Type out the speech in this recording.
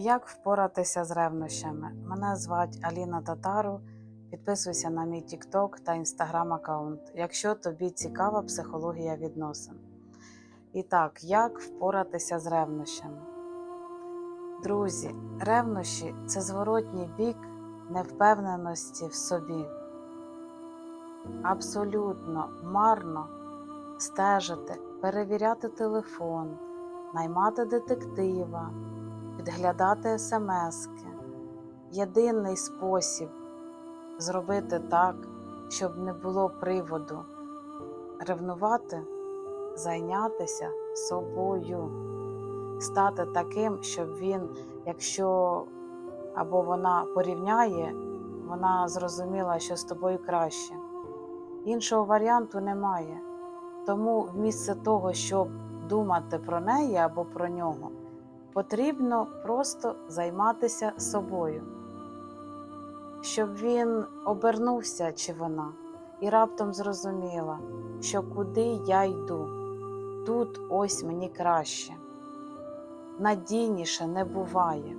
Як впоратися з ревнощами? Мене звать Аліна Татару. Підписуйся на мій TikTok та Instagram аккаунт, якщо тобі цікава психологія відносин. І так, як впоратися з ревнощами? Друзі, ревнощі це зворотній бік невпевненості в собі. Абсолютно марно стежити, перевіряти телефон, наймати детектива, підглядати смски. Єдиний спосіб зробити так, щоб не було приводу ревнувати, зайнятися собою, стати таким, щоб він, якщо або вона порівняє, вона зрозуміла, що з тобою краще. Іншого варіанту немає. Тому вмісто того, щоб думати про неї або про нього, потрібно просто займатися собою, щоб він обернувся чи вона і раптом зрозуміла, що куди я йду, тут ось мені краще. Надійніше не буває.